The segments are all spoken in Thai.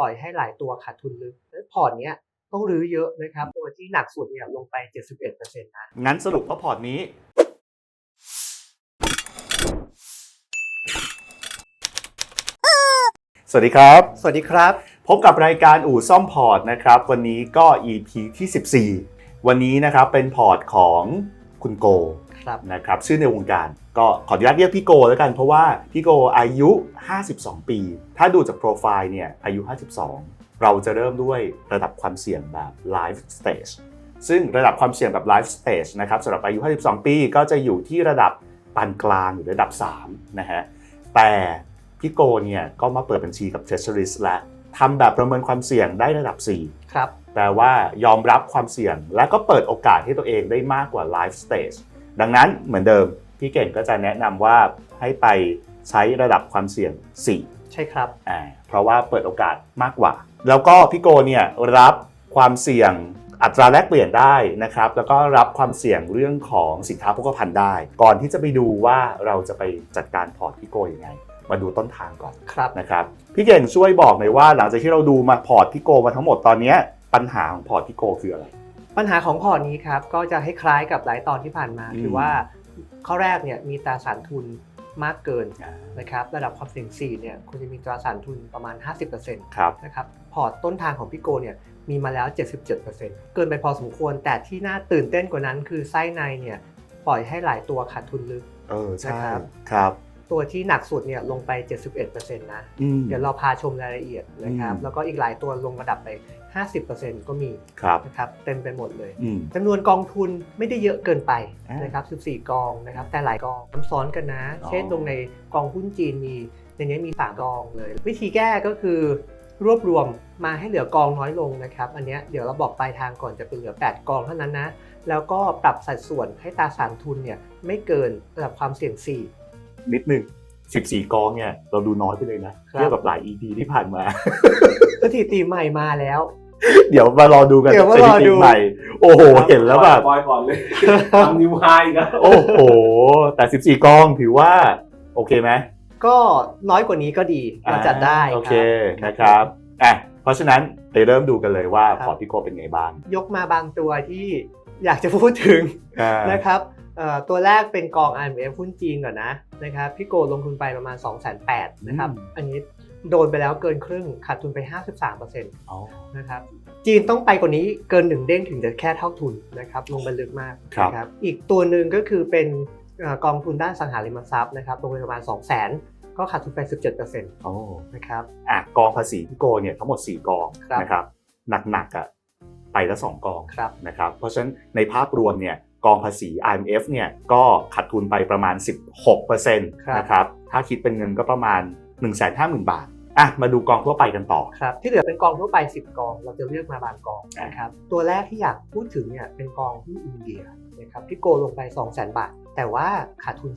ปล่อยให้หลายตัวขาดทุนลึกและพอร์ตเนี้ยต้องรื้อเยอะนะครับ ตัวที่หนักสุดเนี่ยลงไป 71%นะ งั้นสรุปว่าพอร์ตนี้ สวัสดีครับ สวัสดีครับ พบกับรายการอู่ซ่อมพอร์ตนะครับ วันนี้ก็ EP ที่ 14 วันนี้นะครับเป็นพอร์ตของคุณโกครับ นะครับชื่อในวงการก็ขออนุญาตเรียกพี่โกแล้วกัน เพราะว่าพี่โกอายุ 52 ปี ถ้าดูจากโปรไฟล์เนี่ยอายุ 52 เราจะเริ่มด้วยระดับความเสี่ยงแบบ Life Stage ซึ่งระดับความเสี่ยงแบบ Life Stage นะครับสำหรับอายุ 52 ปีก็จะอยู่ที่ระดับปานกลางหรือระดับ 3 นะฮะ แต่พี่โกเนี่ยก็มาเปิดบัญชีกับ Treasuries และทำแบบประเมินความเสี่ยงได้ระดับ 4 ครับ แปลว่ายอมรับความเสี่ยงและก็เปิดโอกาสให้ตัวเองได้มากกว่า Life Stage ดังนั้นเหมือนเดิมพี่เก่งก็จะแนะนำว่าให้ไปใช้ระดับความเสี่ยง 4 ใช่ครับอ่าเพราะว่าเปิดโอกาสมากกว่า แล้วก็พี่โกเนี่ยรับความเสี่ยงอัตราแลกเปลี่ยนได้นะครับ แล้วก็รับความเสี่ยงเรื่องของสินค้าโภคภัณฑ์ได้ ก่อนที่จะไปดูว่าเราจะไปจัดการพอร์ตพี่โกยังไง มาดูต้นทางก่อนครับนะครับพี่เก่งช่วยบอกหน่อยว่าหลังจากที่เราดูมาพอร์ตพี่โกมาทั้งหมดตอนเนี้ยปัญหาของพอร์ตพี่โกคืออะไร ปัญหาของพอร์ตนี้ครับก็จะให้คล้ายกับหลายตอนที่ผ่านมาอืมคือว่าข้อแรกเนี่ยมีตราสารทุนมากเกินนะครับระดับความเสี่ยง4เนี่ยควรจะมีตราสารทุนประมาณ 50%ครับนะครับพอร์ตต้นทางของพี่โกเนี่ยมีมาแล้ว 77%เกินไปพอสมควร แต่ที่น่าตื่นเต้นกว่านั้น คือไส้ในเนี่ยปล่อยให้หลายตัวขาดทุนลึกเออใช่นะครับครับตัวที่หนักสุดเนี่ยลงไป 71%นะอืมเดี๋ยวเราพาชมรายละเอียดนะครับอืมแล้วก็อีกหลายตัวลงระดับไป 50%ก็มีครับนะครับเต็มไปหมดเลยอืม จำนวนกองทุนไม่ได้เยอะเกินไปอ่านนะครับ14 กองนะครับแต่หลายกองซ้ำซ้อนกันนะ อ๋อ เช่นลงในกองหุ้นจีนมีในนี้มี3กองเลย วิธีแก้ก็คือ รวบรวมมาให้เหลือกองน้อยลงนะครับ อันเนี้ยเดี๋ยวเราบอกปลายทางก่อนจะเป็นเหลือ 8 กองเท่านั้นนะ แล้วก็ปรับสัดส่วนให้ตราสารทุนเนี่ยไม่เกินระดับความเสี่ยง4นิดหนึ่ง14 กองเนี่ย เราดูน้อยไปเลยนะครับ เทียบกับหลาย EP ที่ผ่านมาสถิติใหม่มาแล้ว เดี๋ยวมารอดูกันเดี๋ยวมารอดู สถิติใหม่ โอ้โหครับเห็นแล้วแบบปล่อยก่อนเลยทำนิวไฮอีกันโอ้โห แต่ 14กองถือว่า โอเคไหมก็น้อยกว่านี้ก็ดีเราจัดได้โอเค ครับ นะครับอะเพราะฉะนั้นไปเริ่มดูกันเลยว่าครับ พอร์ตพี่โกเป็นไงบ้างยกมาบางตัวที่อยากจะพูดถึงอ่านะครับเอ่อตัวแรกเป็นกอง IMF หุ้นจีนก่อนนะนะครับพี่โกลงทุนไปประมาณ 2 8 0 0 0นะครับ อันนี้ โดนไปแล้วเกินครึ่งขาดทุนไป 53%นอ๋อะครับจีนต้องไปกว่านี้เกิน1เด้งถึงจะแค่เท่าทุนนะครับลงไปลึกมากครับนะอีกตัวหนึ่งก็คือเป็นเอ่อกองทุนด้านสังหาริมทรัพย์นะครับลงไปประมาณ 2 0 0 0 0 0ก็ขาดทุนไป 17%นโอ้ะครับอะกองภาษีพี่โกเนี่ยทั้งหมด 4 กองครับนะครับหนักๆอะไปละสองกองครับนะครับเพราะฉะนั้นในภาพรวมเนี่ยกองภาษี IMF เนี่ยก็ขาดทุนไปประมาณ 16%นะครับถ้าคิดเป็นเงินก็ประมาณ 150,000บาทอะมาดูกองทั่วไปกันต่อ ครับที่เหลือเป็นกองทั่วไป 10 กอง เราจะเลือกมาบางกองนะครับตัวแรกที่อยากพูดถึงเนี่ยเป็นกองหุ้นอินเดียนะครับที่โกลงไป 2 0 0 0 0 0 บาท แต่ว่าขาดทุน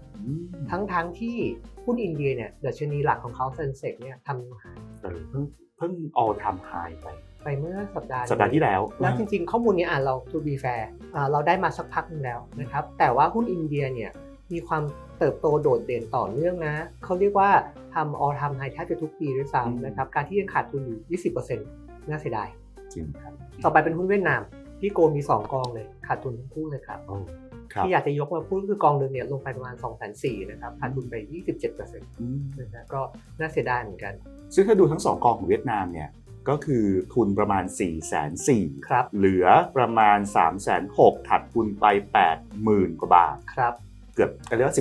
20%ทั้งทั้งที่หุ้นอินเดียเนี่ยดัชนีหลักของเขาเซนเซกเนี่ยทำนิวไฮเออเพิ่งเพิ่ง all time high ไป ไปเมื่อสัปดาห์สัปดาห์ที่แล้ว แล้วจริงๆ ข้อมูลนี้อ่านเรา to be fair อ่าเราได้มาสักพักหนึงแล้วนะครับแต่ว่าหุ้นอินเดียเนี่ยมีความ เติบโตโดดเด่นต่อเนื่องนะเขาเรียกว่าทำ all time high แทบจะทุกปีด้วยอืมซ้ำนะครับการที่ยังขาดทุนอยู่ 20%น่าเสียดายจริงครับต่อไปเป็นหุ้นเวียดนามพี่โกมี 2 กองเลยขาดทุนทั้งคู่เลยครับโอ้ครับที่อยากจะยกมาพูดก็คือกองหนึ่งเนี่ยลงไปประมาณ2 4 0 0 0นะครับขาดทุนไป 27%นะอืมฮะก็น่าเสียดายเหมือนกัน ซึ่งถ้าดูทั้งสองกองของเวียดนามเนี่ยก็คือทุนประมาณ4 4 0 0 0ครับเหลือประมาณ3 6 0 0 0ขาดทุนไป 80,000 กว่าบาทครับ เกือบเรียกว่า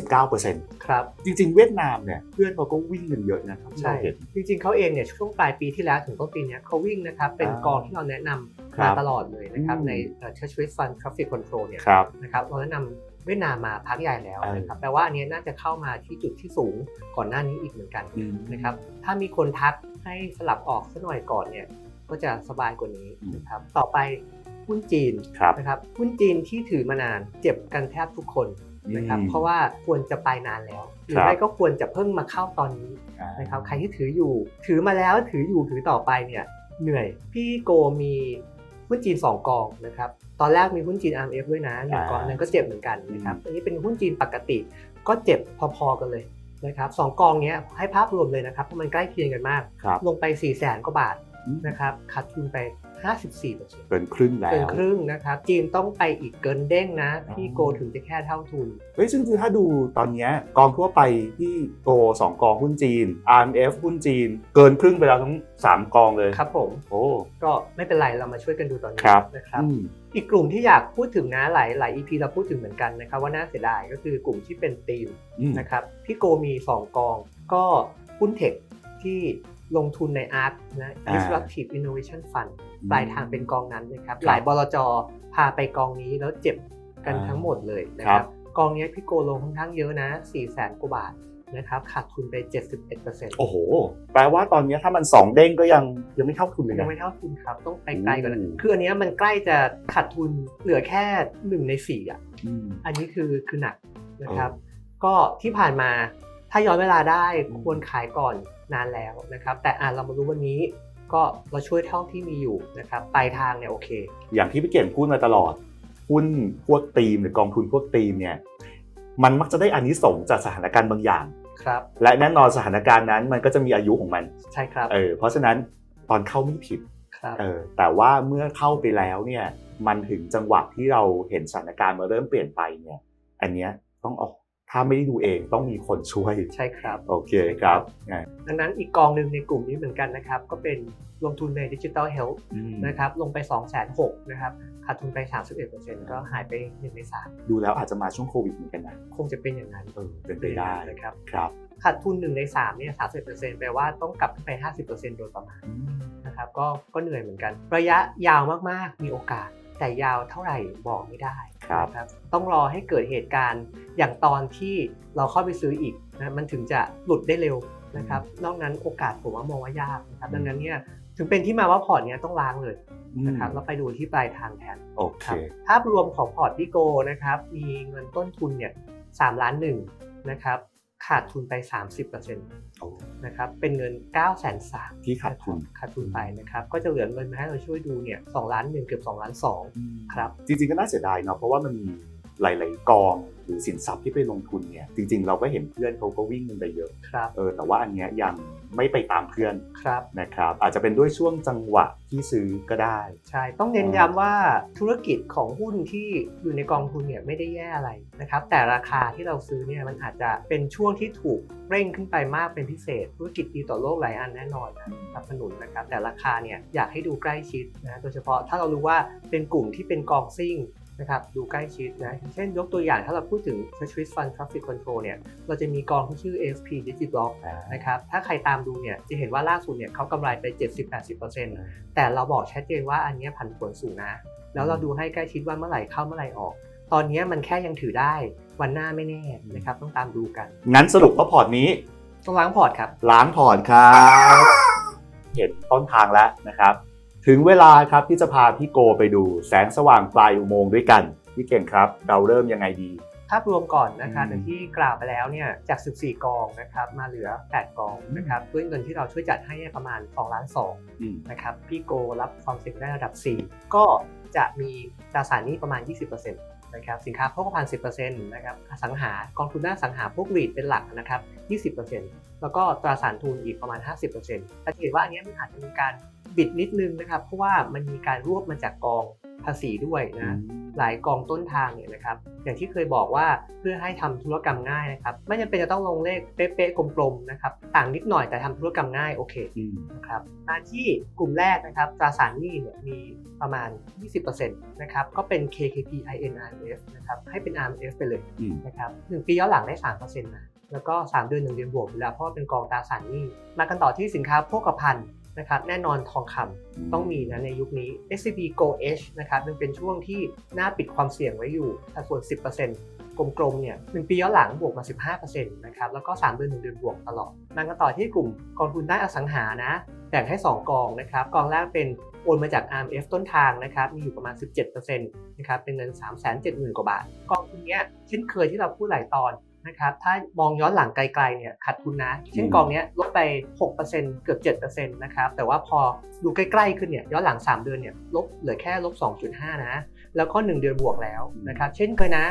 19%ครับ จริง ๆ เวียดนามเนี่ยเพื่อนเขาก็วิ่งกันเยอะนะครับที่ใช่เราเห็นจริง ๆเขาเองเนี่ยช่วงปลายปีที่แล้วถึงต้นปีเนี้ยเขาวิ่งนะครับเป็นอ่ากองที่เราแนะนำครัมาบตลอดเลยนะครับอืมในเอ่อ Treasury Fund Traffic Control เนี่ยครับนะครับเราแนะนำเวียดนามมาพักใหญ่แล้วเออนะครับแปลว่าอันเนี้ยน่าจะเข้ามาที่จุดที่สูงก่อนหน้านี้อีกเหมือนกันอืมนะครับถ้ามีคนทักให้สลับออกสักหน่อยก่อนเนี่ยก็จะสบายกว่านี้นะครับต่อไปหุ้นจีนครับนะครับหุ้นจีนที่ถือมานานเจ็บกันแทบทุกคน นะครับอืมเพราะว่าควรจะไปนานแล้วหรืคอรับไม่ก็ควรจะเพิ่งมาเข้าตอนนี้อ่านะครับใครที่ถืออยู่ ถือมาแล้วถืออยู่ถือต่อไปเนี่ยเหนื่อยพี่โกมีหุ้นจีน 2 กองนะครับตอนแรกมีหุ้นจีน RMF ด้วยนะหนึ่งกองนั้นก็เจ็บเหมือนกันนะครับอันนี้เป็นหุ้นจีนปกติก็เจ็บพอๆกันเลยนะครับสองกองเนี้ยให้ภาพรวมเลยนะครับเพราะมันใกล้เคียงกันมากครับลงไป4 0 0แสนกว่าบาทอืมนะครับขาดทุนไป 54เปอร์เซ็นต์เกินครึ่งแล้เกินวครึ่งนะครับจีนต้องไปอีกเกินเด้งนะอ๋อพี่โกถึงจะแค่เท่าทุนเฮ้ยซึ่งถ้าดูตอนเนี้ยกองทั่วไปที่โกสองกองหุ้นจีน RMF หุ้นจีน เกินครึ่งไปแล้วทั้ง 3 กองเลยครับผมโอ้ก็ไม่เป็นไรเรามาช่วยกันดูตอนนี้ครับนะครับอืมอีกกลุ่มที่อยากพูดถึงนะหลายหลาย EP เราพูดถึงเหมือนกันนะครับว่าน่าเสียดายก็คือกลุ่มที่เป็นธีมอืมนะครับพี่โกมี 2 กองก็หุ้นเทคที่ ลงทุนใน ARK นะอ่า Disruptive Innovation Fund ปลายทางเป็นกองนั้นนะครับครับหลายบลจพาไปกองนี้แล้วเจ็บกันอ่าทั้งหมดเลยนะคครัรับบกองนี้พี่โกลงค่อนข้างเยอะนะ4 0 0แสนกว่าบาทนะครับขาดทุนไป 71%โอ้โห แปลว่าตอนเนี้ยถ้ามัน 2 เด้งก็ยังยังไม่เท่าทุนเลยยังนะไม่เท่าทุนครับ ต้องไปไกลกว่านั้นอืมคืออันเนี้ยมันใกล้จะขาดทุนเหลือแค่หนึ่งในสี่อะอืมอันนี้คือคือหนักนะครับเอก็ที่ผ่านมาถ้าย้อนเวลาได้อืมควรขายก่อน นานแล้วนะครับ แต่อ่านเรามารู้วันนี้ก็เราช่วยเท่าที่มีอยู่นะครับปลายทางเนี่ยโอเค อย่างที่พี่เก่งพูดมาตลอดหุ้นพวกธีมหรือกองทุนพวกธีมเนี่ยมันมักจะได้อานิสงส์จากสถานการณ์บางอย่างครับและแน่นอนสถานการณ์นั้นมันก็จะมีอายุของมันใช่ครับเออเพราะฉะนั้นตอนเข้าไม่ผิดครับเออแต่ว่าเมื่อเข้าไปแล้วเนี่ยมันถึงจังหวะที่เราเห็นสถานการณ์มาเริ่มเปลี่ยนไปเนี่ยอันเนี้ยต้องออก ถ้าไม่ได้ดูเองต้องมีคนช่วยใช่ครับโอเคครับไงดังนั้นอีกกองหนึ่งในกลุ่มนี้เหมือนกันนะครับ ก็เป็นลงทุนในดิจิ t a ลเฮลท์อืมนะครับลงไป 2 6 0 0 0นะครับขาดทุนไป 31%ก็หายไป1ในดูแล้วอาจจะมาช่วงโควิดเหมือนกันนะ3คงจะเป็นอย่างนั้นเออเป็นไปได้นะครับครับขาดทุน1ใน3เนี่ย30%แปลว่าต้องกลับขึ้นไป 50%โดยประมาณอืมนะครับก็ก็เหนื่อยเหมือนกัน ระยะยาวมากๆมีโอกาสแต่ยาวเท่าไหร่บอกไม่ได้ ครับนะต้องรอให้เกิดเหตุการณ์อย่างตอนที่เราเข้าไปซื้ออีกนะมันถึงจะหลุดได้เร็วนะครับนอกนั้นโอกาสผมว่ามองว่ายากนะครับดังนั้นเนี่ยถึงเป็นที่มาว่าพอร์ตเนี้ยต้องล้างเลยนะครับแล้วไปดูที่ปลายทางแทนโอเคครับภาพรวมของพอร์ตที่โกนะครับมีเงินต้นทุนเนี่ยสามล้านหนึ่งนะครับขาดทุนไป 30%โอ้ นะครับเป็นเงิน9ก้าแสนสามที่ขาดทุนขาดทุนไปนะครับก็จะเหลือเงินมาให้เราช่วยดูเนี่ยสองล้านหนึ่งเกือบ2ล้านสองครับจริงๆก็น่าเสียดายเนาะเพราะว่ามันมี หลาย ๆ กองหรือสินทรัพย์ที่ไปลงทุนเนี่ยจริง ๆ เราก็เห็นเพื่อนเขาก็วิ่งกันไปเยอะครับเออแต่ว่าอันเนี้ยยังไม่ไปตามเพื่อนครับนะครับ อาจจะเป็นด้วยช่วงจังหวะที่ซื้อก็ได้ ใช่ต้องเน้นย้ำว่าธุรกิจของหุ้นที่อยู่ในกองทุนเนี่ยไม่ได้แย่อะไรนะครับแต่ราคาที่เราซื้อเนี่ยมันอาจจะเป็นช่วงที่ถูกเร่งขึ้นไปมากเป็นพิเศษ ธุรกิจดีต่อโลกหลายอันแน่นอนนะสนับสนุนนะครับแต่ราคาเนี่ยอยากให้ดูใกล้ชิดนะโดยเฉพาะถ้าเรารู้ว่าเป็นกลุ่มที่เป็นกองซิ่ง นะครับดูใกล้ชิดนะเช่นยกตัวอย่างถ้าเราพูดถึง Swiss Fund Traffic Control เนี่ยเราจะมีกองที่ชื่อ ASP Digiblock นะครับถ้าใครตามดูเนี่ยจะเห็นว่าล่าสุดเนี่ยเขากำไรไป 70-80%แต่เราบอกชัดเจนว่าอันเนี้ยผันผวนสูงนะ แล้วเราดูให้ใกล้ชิดว่าเมื่อไหร่เข้าเมื่อไหร่ออก ตอนเนี้ยมันแค่ยังถือได้วันหน้าไม่แน่นะครับต้องตามดูกัน งั้นสรุปว่าพอร์ตนี้ต้องล้างพอร์ตครับล้างพอร์ตครับ เห็นต้นทางแล้วนะครับ ถึงเวลาครับที่จะพาพี่โกไปดูแสงสว่างปลายอุโมงค์ด้วยกันพี่เก่งครับ เราเริ่มยังไงดี ภาพรวมก่อนนะครับอืมอย่างที่กล่าวไปแล้วเนี่ยจาก 14 กองนะครับมาเหลือ 8 กองนะครับด้วยเงินที่เราช่วยจัดให้ประมาณ2ล้าน2อืมนะครับพี่โกรับความเสี่ยงได้ระดับ 4 ก็จะมีตราสารหนี้ประมาณ 20%นะครับสินค้าโภคภัณฑ์ 10%นะครับอสังหากองทุนด้านอสังหาพวกรีดเป็นหลักนะครับ 20%แล้วก็ตราสารทุนอีกประมาณ 50%แต่จะเห็นว่าอันเนี้ยมันอาจจะมีการ บิดนิดนึงนะครับ เพราะว่ามันมีการรวบมาจากกองภาษีด้วยนะหลายกองต้นทางเนี่ยนะครับ อย่างที่เคยบอกว่าเพื่อให้ทำธุรกรรมง่ายนะครับ ไม่จำเป็นจะต้องลงเลขเป๊ะๆกลมๆนะครับ ต่างนิดหน่อยแต่ทำธุรกรรมง่ายโอเคอืมนะครับมาที่กลุ่มแรกนะครับตราสารหนี้เนี่ยมีประมาณ 20%นะครับก็เป็น KKP INRF นะครับให้เป็น RMF ไปเลยอืมนะครับหนึ่งปีย้อนหลังได้3%นะแล้วก็ 3 เดือน 1 เดือนบวกอยู่แล้วเพราะว่าเป็นกองตราสารหนี้ มากันต่อที่สินค้าโภคภัณฑ์ นะครับแน่นอนทองคำต้องมีนะในยุคนี้ SCB Go H นะครับมันเป็นช่วงที่น่าปิดความเสี่ยงไว้อยู่สัดส่วน 10%กลมๆเนี่ยหนึ่งปีย้อนหลังบวกมา 15%นะครับแล้วก็ 3 เดือน 1 เดือนบวกตลอดมากันต่อที่กลุ่มกองทุนด้านอสังหานะแบ่งให้ 2 กองนะครับกองแรกเป็นโอนมาจาก RMF ต้นทางนะครับมีอยู่ประมาณ 17%นะครับเป็นเงิน 370,000 กว่าบาท กองทุนเนี้ยเช่นเคยที่เราพูดหลายตอน นะครับถ้ามองย้อนหลังไกลๆเนี่ยขาดทุนนะ เช่นอืมกองเนี้ยลดไป 6%เกือบ7%นะครับแต่ว่าพอดูใกล้ๆขึ้นเนี่ยย้อนหลัง 3 เดือนเนี่ยลบเหลือแค่ลบ 2.5 นะ แล้วก็ 1 เดือนบวกแล้วนะครับเช่นเคยนะ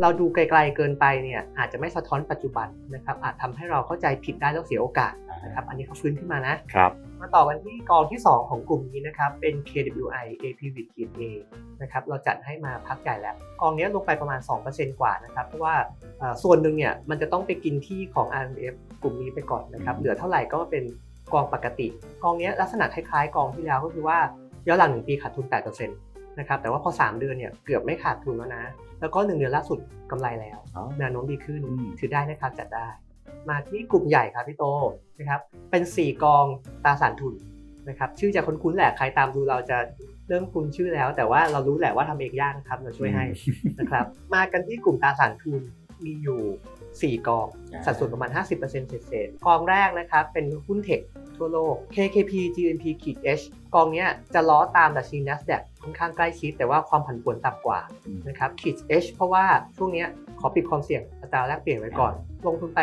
เราดูไกลๆเกินไปเนี่ยอาจจะไม่สะท้อนปัจจุบันนะครับอาจทำให้เราเข้าใจผิดได้แล้วเสียโอกาสนะครับอันนี้เขาฟื้นขึ้นมานะครับ มาต่อกันที่กองที่ 2 ของกลุ่มนี้นะครับ เป็น KWI AP w i t A นะครับ เราจัดให้มาพักใหญ่แล้ว กองนี้ลงไปประมาณ 2%กว่านะครับ เพราะว่าเอ่อส่วนหนึ่งเนี่ย มันจะต้องไปกินที่ของ RMF กลุ่มนี้ไปก่อนนะครับ เหลือเท่าไหร่ก็เป็นกองปกติ กองนี้ลักษณะคล้ายๆ กองที่แล้วก็คือว่าย้อนหลัง 1 ปีขาดทุน 8%นะครับ แต่ว่าพอ 3 เดือนเนี่ย เกือบไม่ขาดทุนแล้วนะ แล้วก็ 1 เดือนล่าสุดกำไรแล้วอ๋อแนวโน้มดีขึ้นอืมถือได้นะครับ จัดได้ มาที่กลุ่มใหญ่ครับพี่โตนะครับเป็น 4 กองตราสารทุนนะครับชื่อจะคุ้นๆแหละใครตามดูเราจะเริ่มคุ้นชื่อแล้ว แต่ว่าเรารู้แหละว่าทำเองยากนะครับเราช่วยให้นะครับมากันที่กลุ่มตราสารทุนมีอยู่ 4 กองอ่าสัดส่วนประมาณ 50%เศษๆกองแรกนะครับเป็นหุ้นเทคทั่วโลก KKP GNP H กองเนี้ยจะล้อตามดัชนี NASDAQ ค่อนข้างใกล้ชิด แต่ว่าความผันผวนต่ำกว่าอืมนะครับขีด H เพราะว่าช่วงเนี้ยขอปิดความเสี่ยงอัตราแลกเปลี่ยนไว้ก่อน ลงทุนไป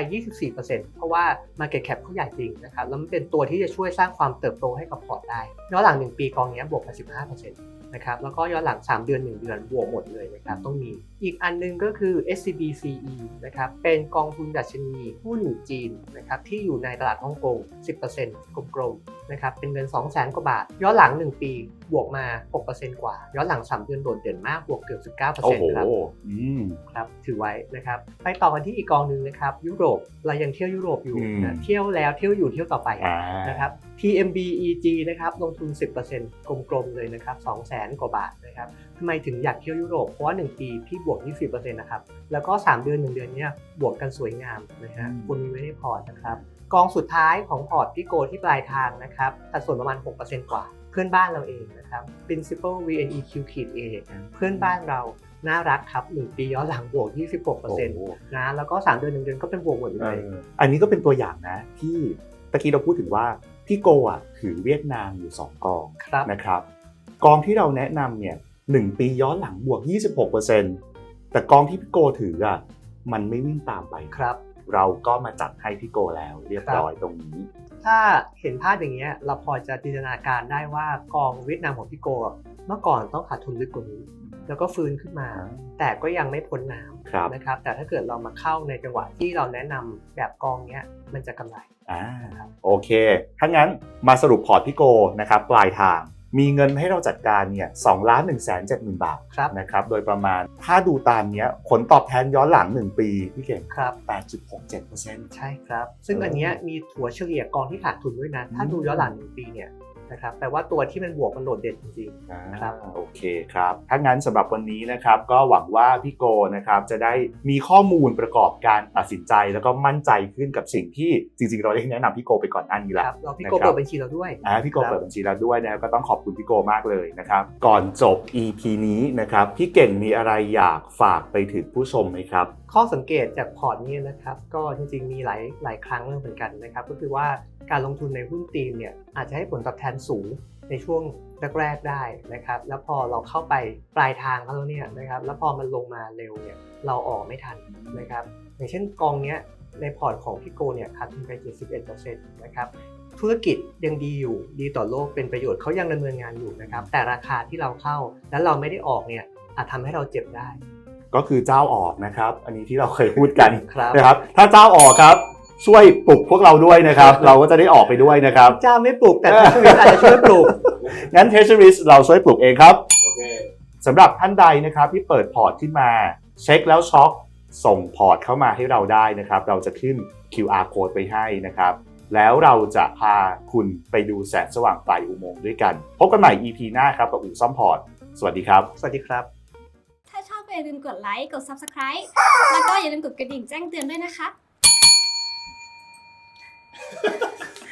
24%เพราะว่า Market Cap เขาใหญ่จริงนะครับ แล้วมันเป็นตัวที่จะช่วยสร้างความเติบโตให้กับพอร์ตได้ย้อนหลัง 1 ปีกองเนี้ยบวกไป15%นะครับ แล้วก็ย้อนหลัง 3 เดือน 1 เดือนบวกหมดเลยนะครับต้องมีอีกอันหนึงก็คือ SCB CE นะครับเป็นกองทุนดัชนีหุ้นจีนนะครับที่อยู่ในตลาดฮ่องกง 10%กลมๆนะครับเป็นเงิน 200,000กว่าบาท ย้อนหลัง 1 ปีบวกมา 6%กว่า ย้อนหลัง 3 เดือนโดดเด่นมากบวกเกือบ 19%โอ้โหครับอืมครับถือไว้นะครับไปต่อกันที่อีกกองหนึ่งนะครับยุโรปเรายังเที่ยวยุโรปอยู่อืมนะเที่ยวแล้วเที่ยวอยู่เที่ยวต่อไปอ่านะครับ TMB EG นะครับลงทุน 10%กลมๆเลยนะครับ200,000กว่าบาทนะครับทำไมถึงอยากเที่ยวยุโรปเพราะว่า1ปีพี่บวก 20%นะครับ แล้วก็ 3 เดือน 1 เดือนเนี้ยบวกกันสวยงามนะฮะอืมคุณมีไว้ในพอร์ตนะครับ กองสุดท้ายของพอร์ตที่โกที่ปลายทางนะครับ สัดส่วนประมาณ 6%กว่า เพื่อนบ้านเราเองนะครับ Principal VNEQ ขีด A เพื่อนบ้านเราน่ารักครับ 1 ปีย้อนหลังบวก 26%นะ แล้วก็ 3 เดือน 1 เดือนก็เป็นบวกหมดเลเอยออันนี้ก็เป็นตัวอย่างนะที่ตะกี้เราพูดถึงว่าพี่โกอะถือเวียดนามอยู่ 2 กองครับนะครับ กองที่เราแนะนำเนี่ยหนึ่งปีย้อนหลังบวก 26% แต่กองที่พี่โกถืออะมันไม่วิ่งตามไปครับ เราก็มาจัดให้พี่โกแล้ว เรียบร้อยตรงนี้ ถ้าเห็นภาพอย่างเงี้ยเราพอจะจินตนาการได้ว่ากองเวียดนามของพี่โกอะเมื่อก่อนต้องขาดทุนลึกกว่านี้ แล้วก็ฟื้นขึ้นมา แต่ก็ยังไม่พ้นน้ครับำนะครับ แต่ถ้าเกิดเรามาเข้าในจังหวะที่เราแนะนำแบบกองเนี้ยมันจะกำไรอ่าโอเคถ้างั้นมาสรุปพอร์ตพี่โกนะครับปลายทาง มีเงินให้เราจัดการเนี่ยสองล้านหนึ่งแสนเจ็ดหมื่นบาทครับนะครับ โดยประมาณ ถ้าดูตามเนี้ยผลตอบแทนย้อนหลัง 1 ปีพี่เก่งครับ8.67%ใช่ครับ ซึ่งเอออัอันเนี้ยมีถัวเฉลี่ยกองที่ขาดทุนด้วยนะ ถ้าดูย้อนหลังหนึ่งปีเนี่ย นะครับแปลว่าตัวที่มันบวกมันโดดเด่นจริงอ่าครับโอเคครับ ถ้างั้นสำหรับวันนี้นะครับก็หวังว่าพี่โกนะครับจะได้มีข้อมูลประกอบการตัดสินใจ แล้วก็มั่นใจขึ้นกับสิ่งที่จริงๆ เราได้แนะนำพี่โกไปก่อนหน้านี้ๆแล้วครับเราพี่โกนะครับเปิดบัญชีเราด้วยอ่าพี่โกครับเปิดบัญชีแล้วด้วยนะครับก็ต้องขอบคุณพี่โกมากเลยนะครับก่อนจบ EP นี้นะครับพี่เก่งมีอะไรอยากฝากไปถึงผู้ชมไหมครับข้อสังเกตจากพอร์ตนี้นะครับก็จริงๆมีหลายหลายครั้งเหมือนกันนะครับก็คือว่าการลงทุนในหุ้นจีนเนี่ยอาจจะให้ผลตอบแทนสูงในช่วงแรกๆได้นะครับ แล้วพอเราเข้าไปปลายทางแล้วเนี่ยนะครับ แล้วพอมันลงมาเร็วเนี่ยเราออกไม่ทันนะครับ อย่างเช่นกองเนี้ยในพอร์ตของพี่โกเนี่ยขาดทุนไป71%นะครับธุรกิจยังดีอยู่ดีต่อโลกเป็นประโยชน์เขายังดำเนินงานอยู่นะครับ แต่ราคาที่เราเข้าแล้วเราไม่ได้ออกเนี่ยอาจทำให้เราเจ็บได้ ก็คือเจ้าออกนะครับ อันนี้ที่เราเคยพูดกันครับนะครับ ถ้าเจ้าออกครับ ช่วยปลุกพวกเราด้วยนะครับ เราก็จะได้ออกไปด้วยนะครับเจ้าไม่ปลูกแต่ทชีวิตอาจจะช่วยปลูกงั้น t e s h e r i s เราช่วยปลุกเองครับโอเคสำหรับท่านใดนะครับที่เปิดพอร์ตขึ้นมา เช็คแล้วช็อคส่งพอร์ตเข้ามาให้เราได้นะครับ เราจะขึ้น QR code ไปให้นะครับ แล้วเราจะพาคุณไปดูแสงสว่างปลายอุโมงค์ด้วยกัน พบกันใหม่ EP หน้าครับกับอู่ซ่อมพอร์ต สวัสดีครับ สวัสดีครับ ถ้าชอบก็อย่าลืมกดไลค์ กด Subscribe แล้วก็อย่าลืมกดกระดิ่งแจ้งเตือนด้วยนะคะ ハハハハ!